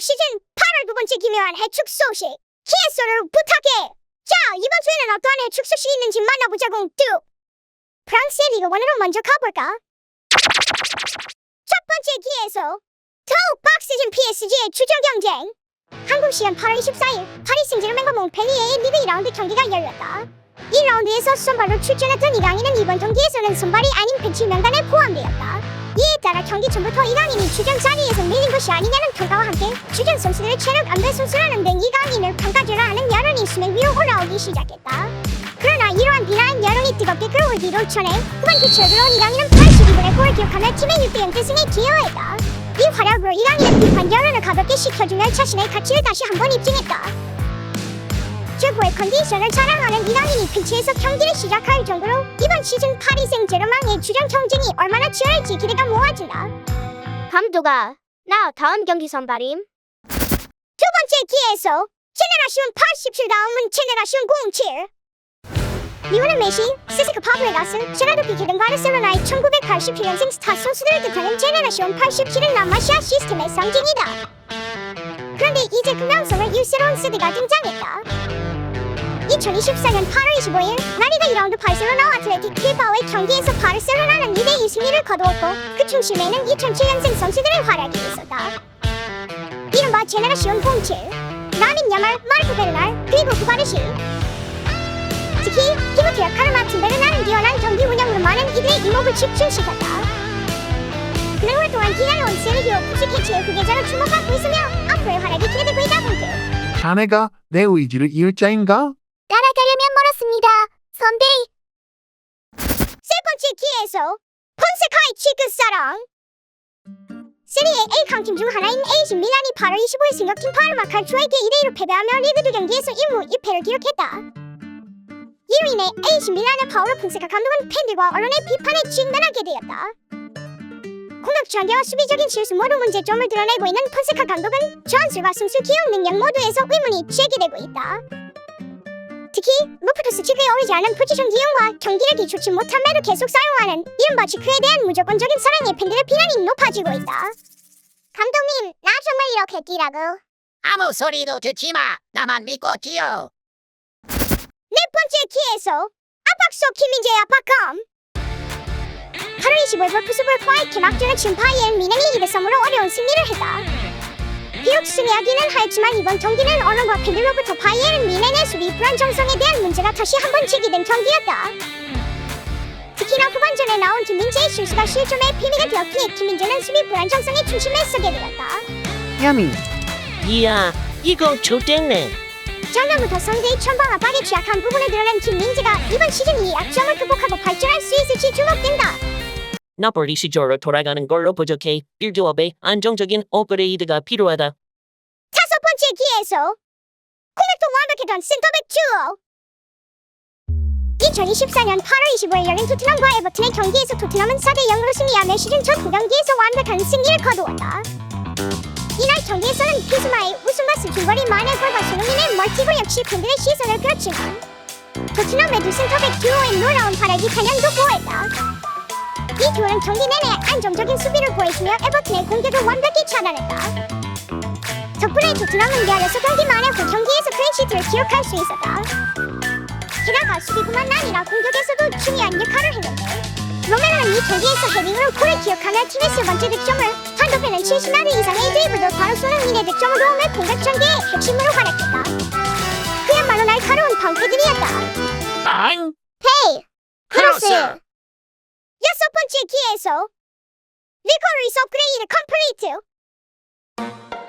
시즌 8월 두 번째 기묘한 해축 소식 키에소를 부탁해. 자 이번 주에는 어떠한 해축 소식이 있는지 만나보자고 뚜 프랑스 리그 원으로 먼저 가볼까? 첫 번째 기에소 더욱 빡세진 PSG의 주저 경쟁. 한국 시간 8월 24일 파리 생제르맹과 몽펠리에의 리그 2라운드 경기가 열렸다. 1라운드에서 선발로 출전했던 이강인은 이번 경기에서는 선발이 아닌 벤치 명단에 포함되었다 따라 경기 전부터 이강인이 주전 자리에서 밀린 것이 아니냐는 평가와 함께 주전 선수들의 체력 안배 선수라는 등 이강인을 평가되라 하는 여론이 수면 위로 올라오기 시작했다. 그러나 이러한 비난 여론이 뜨겁게 끌어올 뒤로 전에 후반 교체로 이강인은 82분의 골을 기록하며 팀의 6대0 대승에 기여했다. 이 활약으로 이강인은 비판 여론을 가볍게 식혀주며 자신의 가치를 다시 한번 입증했다. 최고의 컨디션을 자랑하는 이강인이 벤치에서 경기를 시작할 정도로 이번 시즌 파리 생제르맹의 주전 경쟁이 얼마나 치열할지 기대가 모아진다. 감독아, 나 다음 경기 선발임. 두 번째 기회에서 제네라시온 87 다음은 제네라시온 07 리오넬 메시, 세세크 파브레가스, 제라드 피케 등 바르셀로나의 1987년생 스타 선수들을 뜻하는 제네라시온 87은 남아시아 시스템의 상징이다. 그런데 이제 그 명성을 잃 새로운 세대가 등장했다. 2024년 8월 25일 나리가 2라운드 바르셀로나 아틀레틱 빌바오의 경기에서 바르셀로나는 2대2 승리를 거두었고 그 중심에는 2007년생 선수들의 활약이 있었다. 이른바 제네라시온 07 라민 야말, 마르코 베르날 그리고 구바르시 특히 히브티아 카르마틴 베르날은 뛰어난 경기 운영으로 많은 이들의 이목을 집중시켰다 그는 오랫동안 기다려온 세르히오 푸시케치의 후계자로 주목받고 있으며 앞으로의 활약이 기대되고 있다 본드 자네가 내 의지를 이을 자인가? 따라가려면 멀었습니다. 선배, 기회에서 폰세카의 치크 사랑 세리에 A 강팀 중 하나인 AC 밀란이 8월 25일 승격팀 파르마 칼초에게 2대1로 패배하며 리그 두 경기에서 1무 1패를 기록했다. 이로 인해 AC 밀란의 파울로 폰세카 감독은 팬들과 언론의 비판에 직면하게 되었다. 공격 전개와 수비적인 실수 모두 문제점을 드러내고 있는 폰세카 감독은 전술과 승수 기억 능력 모두에서 의문이 제기되고 있다. 특히 루프토스 지크에 어울리지 않은 포지션 이용과 경기력이 좋지 못한 매를 계속 사용하는 이른바 지크에 대한 무조건적인 사랑의 팬들의 비난이 높아지고 있다. 감독님, 나 정말 이렇게 뛰라고. 아무 소리도 듣지 마. 나만 믿고 뛰어. 네 번째 키에서 압박소 김민재 압박감. 8월 25일 볼프스볼 과의 개막전을 친 바이에른 미넨이 2대 3으로 어려운 승리를 했다. 비록 승리하기는 하였지만 이번 경기는 언론과 팬들로부터 바이에른 미넨의 수비 불안정성에 대한 문제가 다시 한 번 제기된 경기였다. 특히나 후반전에 나온 김민재의 실수가 실점의 비밀이 되었기에 김민재는 수비 불안정성의 중심에 서게 되었다. 야미 이야, 이거 좋댔네. 작년부터 상대의 천방 압박에 취약한 부분을 드러낸 김민재가 이번 시즌 이 약점을 극복하고 발전할 수 있을지 주목된다. 나폴리 시조로 돌아가는 걸로 부족해. 빌드업에 안정적인 업그레이드가 필요하다. 다섯 번째 기회에서 공격도 완벽했던 센터백 듀오 2024년 8월 25일 열린 토트넘과 에버튼의 경기에서 토트넘은 4대 0으로 승리하며 시즌 첫두 경기에서 완벽한 승리를 거두었다. 이날 경기에서는 피스마의 우승마스 중거리 만의 골과 손흥민의 멀티골 역시 팬들의 시선을 끌었지만 토트넘의 두 센터백 듀오의 놀라운 활약이 단연도 보였다. 이 듀오는 경기 내내 안정적인 수비를 보여주며 에버튼의 공격을 완벽히 차단했다. 덕분에 토트넘은 16경기 만에 그 경기에서 클린시트를 기록할 수 있었다. 게다가 수비뿐만 아니라 공격에서도 중요한 역할을 했는데 로메로는 이 경기에서 헤딩으로 골을 기록하며 팀의 세 번째 득점을 한도페는 70야드 이상의 드리블로 바로 쏘는 인의 득점을 도우며 공격 전개의 핵심으로 활약했다. 그야말로 날카로운 펑크들이었다. 안 헤이! 크로스! 기회에서 리커리스 업그레이드 컴플리트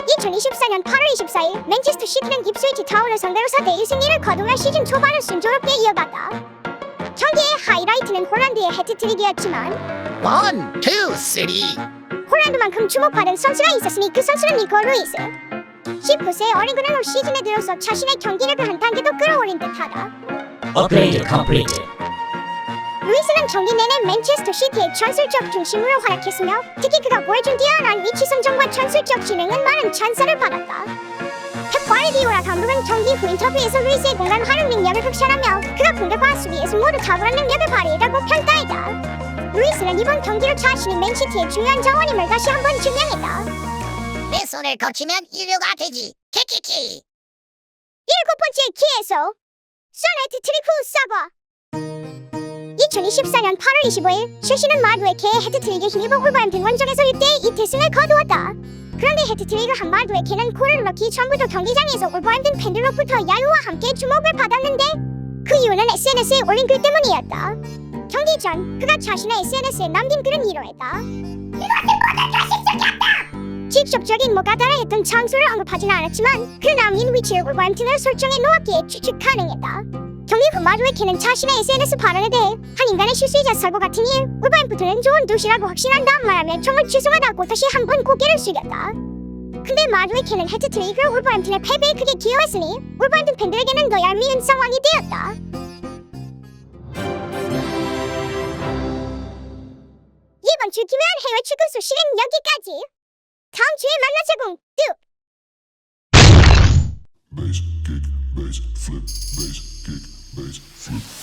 2024년 8월 24일 맨체스터 시티는 입스위치 타운을 상대로 4대1 승리를 거두며 시즌 초반을 순조롭게 이어갔다. 경기의 하이라이트는 홀란드의 해트트릭이었지만 원, 투, 쓰리. 홀란드만큼 주목받은 선수가 있었으니 그 선수는 니코 루이스. 19세의 어린 그는 시즌에 들어서 자신의 경기력을 한 단계 더 끌어올린 듯하다. 업그레이드 컴플리트 루이스는 경기 내내 맨체스터 시티의 전술적 중심으로 활약했으며 특히 그가 보여준 뛰어난 위치 선정과 전술적 지능은 많은 찬사를 받았다. 펩 과르디올라 감독은 경기 후 인터뷰에서 루이스의 공간 활용 능력을 극찬하며 그가 공격과 수비에서 모두 탁월한 능력을 발휘했다고 평가했다. 루이스는 이번 경기로 자신이 맨시티의 중요한 자원임을 다시 한번 증명했다. 내 손을 거치면 인류가 되지. 키키키. 일곱 번째 기회에서 소네트 트리플 사과 2024년 8월 25일 출시는 마두의 개 헤드트릭의 힘입어 올바람든 원정에서 1대 2 대승을 거두었다. 그런데 헤드트릭을 한 마두의 개는 골을 넣기 전부터 경기장에서 올바람든 팬들로부터 야유와 함께 주목을 받았는데 그 이유는 SNS에 올린 글 때문이었다. 경기 전 그가 자신의 SNS에 남긴 글은 이러했다. 직접적인 뭐가 따라했던 장소를 언급하지는 않았지만 그 남긴 위치를 올바람튼을 설정해 놓았기에 추측 가능했다. 경기 후 마루에키는 자신의 SNS 발언에 대해 한 인간의 실수이자 사고 같은 일, 올바람튼은 좋은 도시라고 확신한 다음 말하며 정말 죄송하다고 다시 한 번 고개를 숙였다. 근데 마루에키는 헤드트릭을 올바람튼의 패배에 크게 기여했으니 올바람튼 팬들에게는 더 얄미운 상황이 되었다. 이번 주 김해안 해외 축구 소식은 여기까지. 다음 주에 만나자고. 뚝. bass kick, bass space.